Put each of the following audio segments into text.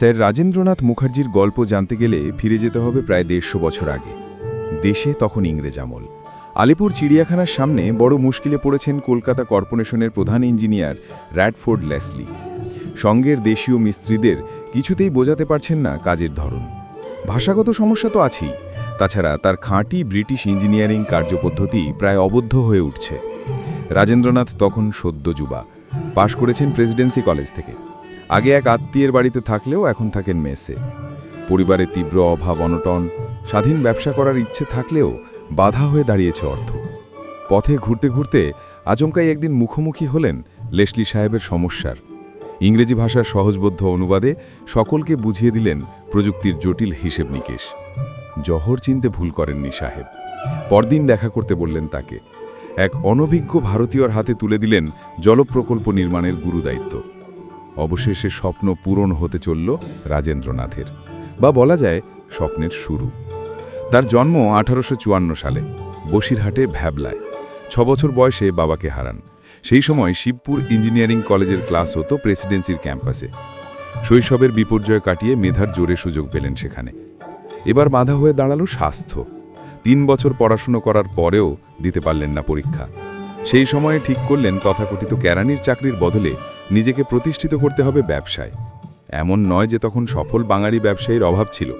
Sir Rajendranath মুখার্জির গল্প জানতে গেলে ফিরে যেতে হবে প্রায় দেড়শো বছর আগে। দেশে তখন ইংরেজ আমল। আলিপুর চিড়িয়াখানার সামনে বড় মুশকিলে পড়েছেন কলকাতা কর্পোরেশনের প্রধান ইঞ্জিনিয়ার র্যাডফোর্ড লেসলি। সঙ্গের দেশীয় মিস্ত্রিদের কিছুতেই বোঝাতে পারছেন না কাজের ধরন। ভাষাগত সমস্যা তো আছেই। তাছাড়া তার খাঁটি ব্রিটিশ ইঞ্জিনিয়ারিং কার্যপদ্ধতি প্রায় অবদ্ধ হয়ে উঠছে। রাজেন্দ্রনাথ তখন সদ্য যুবা। পাশ করেছেন প্রেসিডেন্সি কলেজ থেকে। আগে এক আত্মীয়ের বাড়িতে থাকলেও এখন থাকেন মেসে। পরিবারে তীব্র অভাব, অনটন, স্বাধীন ব্যবসা করার ইচ্ছে থাকলেও বাধা হয়ে দাঁড়িয়েছে অর্থ। পথে ঘুরতে ঘুরতে আচমকাই একদিন মুখোমুখি হলেন লেসলি সাহেবের সমস্যার। ইংরেজি ভাষার সহজবোধ্য অনুবাদে সকলকে বুঝিয়ে দিলেন প্রযুক্তির জটিল হিসেব নিকেশ। জহর চিনতে ভুল করেননি সাহেব। পরদিন দেখা করতে বললেন তাকে। এক অনভিজ্ঞ ভারতীয়র হাতে তুলে দিলেন জলপ্রকল্প নির্মাণের গুরুদায়িত্ব। অবশেষে স্বপ্ন পূরণ হতে চলল রাজেন্দ্রনাথের। বা বলা যায়, স্বপ্নের শুরু। তার জন্ম আঠারোশো চুয়ান্ন সালে, বসিরহাটে ভ্যাবলায়। ছ বছর বয়সে বাবাকে হারান। সেই সময় শিবপুর ইঞ্জিনিয়ারিং কলেজের ক্লাস হতো প্রেসিডেন্সির ক্যাম্পাসে। শৈশবের বিপর্যয় কাটিয়ে মেধার জোরে সুযোগ পেলেন সেখানে। এবার বাধা হয়ে দাঁড়াল স্বাস্থ্য। তিন বছর পড়াশুনো করার পরেও দিতে পারলেন না পরীক্ষা। সেই সময়ে ঠিক করলেন তথাকথিত ক্যারানির চাকরির বদলে নিজেকে প্রতিষ্ঠিত করতে হবে ব্যবসায়। এমন নয় যে তখন সফল বাঙালি ব্যবসায়ীর অভাব ছিল,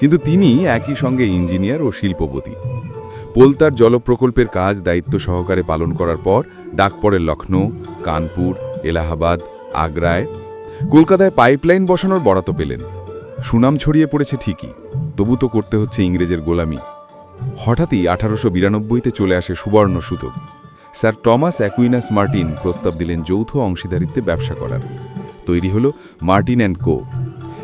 কিন্তু তিনি একই সঙ্গে ইঞ্জিনিয়ার ও শিল্পপতি। পোলতার জলপ্রকল্পের কাজ দায়িত্ব সহকারে পালন করার পর ডাক পড়ে লখনৌ কানপুর, এলাহাবাদ, আগ্রায়। কলকাতায় পাইপলাইন বসানোর বরাত পেলেন। সুনাম ছড়িয়ে পড়েছে ঠিকই, তবু তো করতে হচ্ছে ইংরেজের গোলামি। হঠাৎই আঠারোশো বিরানব্বইতে চলে আসে সুবর্ণ সুযোগ স্যার টমাস অ্যাকুইনাস মার্টিন প্রস্তাব দিলেন যৌথ অংশীদারিত্বে ব্যবসা করার। তৈরি হল মার্টিন অ্যান্ড কো।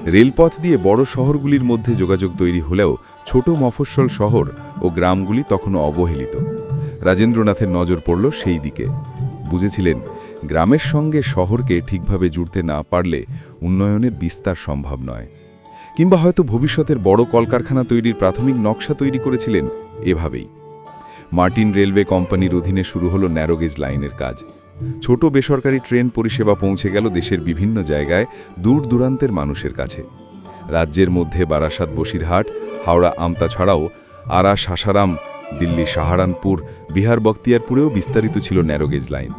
রেলপথ দিয়ে বড় শহরগুলির মধ্যে যোগাযোগ তৈরি হলেও ছোট মফস্বল শহর ও গ্রামগুলি তখনও অবহেলিত। রাজেন্দ্রনাথের নজর পড়ল সেই দিকে। বুঝেছিলেন, গ্রামের সঙ্গে শহরকে ঠিকভাবে জুড়তে না পারলে উন্নয়নের বিস্তার সম্ভব নয়। কিংবা হয়তো ভবিষ্যতের বড় কলকারখানা তৈরির প্রাথমিক নকশা তৈরি করেছিলেন এভাবেই। মার্টিন রেলওয়ে কোম্পানির অধীনে শুরু হলো ন্যারোগেজ লাইনের কাজ। ছোট বেসরকারি ট্রেন পরিষেবা পৌঁছে গেল দেশের বিভিন্ন জায়গায় দূর দূরান্তের মানুষের কাছে। রাজ্যের মধ্যে বারাসাত, বসিরহাট, হাওড়া, আমতা ছাড়াও আরা, সাসারাম, দিল্লি, সাহারানপুর, বিহার বক্তিয়ারপুরেও বিস্তারিত ছিল ন্যারোগেজ লাইন।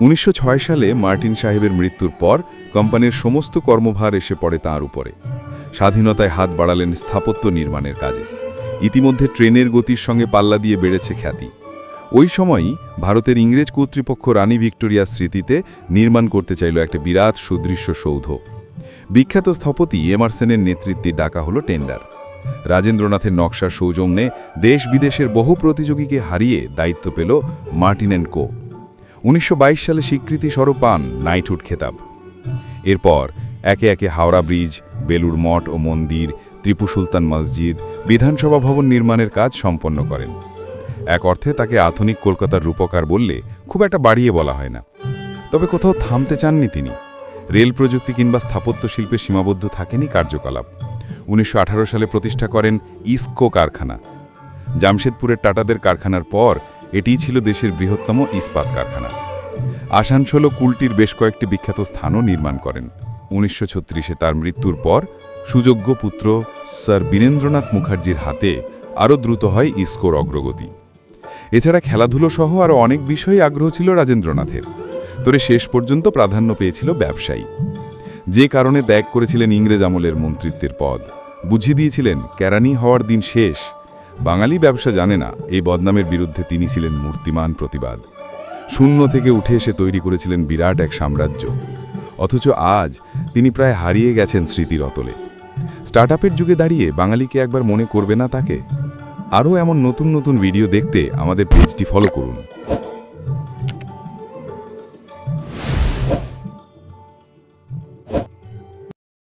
উনিশশো ছয় সালে মার্টিন সাহেবের মৃত্যুর পর কোম্পানির সমস্ত কর্মভার এসে পড়ে তাঁর উপরে। স্বাধীনতায় হাত বাড়ালেন স্থাপত্য নির্মাণের কাজে। ইতিমধ্যে ট্রেনের গতির সঙ্গে পাল্লা দিয়ে বেড়েছে খ্যাতি। ওই সময়ই ভারতের ইংরেজ কর্তৃপক্ষ রানী ভিক্টোরিয়ার স্মৃতিতে নির্মাণ করতে চাইল একটা বিরাট সুদৃশ্য সৌধ। বিখ্যাত স্থপতি এমারসেনের নেতৃত্বে ডাকা হলো টেন্ডার। রাজেন্দ্রনাথের নকশার সৌজন্যে দেশ বিদেশের বহু প্রতিযোগীকে হারিয়ে দায়িত্ব পেল মার্টিন অ্যান্ড কো। উনিশশো বাইশ সালে স্বীকৃতি স্বরূপ পান নাইটহুড খেতাব। এরপর একে একে হাওড়া ব্রিজ বেলুর মঠ ও মন্দির ত্রিপু সুলতান মসজিদ বিধানসভা ভবন নির্মাণের কাজ সম্পন্ন করেন। এক অর্থে তাকে আধুনিক কলকাতার রূপকার বললে খুব একটা বাড়িয়ে বলা হয় না। তবে কোথাও থামতে চাননি তিনি। রেল প্রযুক্তি কিংবা স্থাপত্য শিল্পে সীমাবদ্ধ থাকেনি কার্যকলাপ। উনিশশো আঠারো সালে প্রতিষ্ঠা করেন ইস্কো কারখানা। জামশেদপুরের টাটাদের কারখানার পর এটিই ছিল দেশের বৃহত্তম ইস্পাত কারখানা। আসানসোল কুলটির বেশ কয়েকটি বিখ্যাত স্থানও নির্মাণ করেন। উনিশশো তার মৃত্যুর পর সুযোগ্য পুত্র স্যার বীরেন্দ্রনাথ মুখার্জির হাতে আরও দ্রুত হয় ইস্কোর অগ্রগতি। এছাড়া খেলাধুলো সহ আরও অনেক বিষয়ে আগ্রহ ছিল রাজেন্দ্রনাথের, তবে শেষ পর্যন্ত প্রাধান্য পেয়েছিল ব্যবসায়ী। যে কারণে ত্যাগ করেছিলেন ইংরেজ আমলের মন্ত্রিত্বের পদ। বুঝিয়ে দিয়েছিলেন ক্যারানি হওয়ার দিন শেষ। বাঙালি ব্যবসা জানে না, এই বদনামের বিরুদ্ধে তিনি ছিলেন মূর্তিমান প্রতিবাদ। শূন্য থেকে উঠে এসে তৈরি করেছিলেন বিরাট এক সাম্রাজ্য। অথচ আজ তিনি প্রায় হারিয়ে গেছেন স্মৃতির অতলে স্টার্টআপের যুগে দাঁড়িয়ে বাঙালিকে একবার মনে করবে না তাকে? আরও এমন নতুন নতুন ভিডিও দেখতে আমাদের পেজটি ফলো করুন।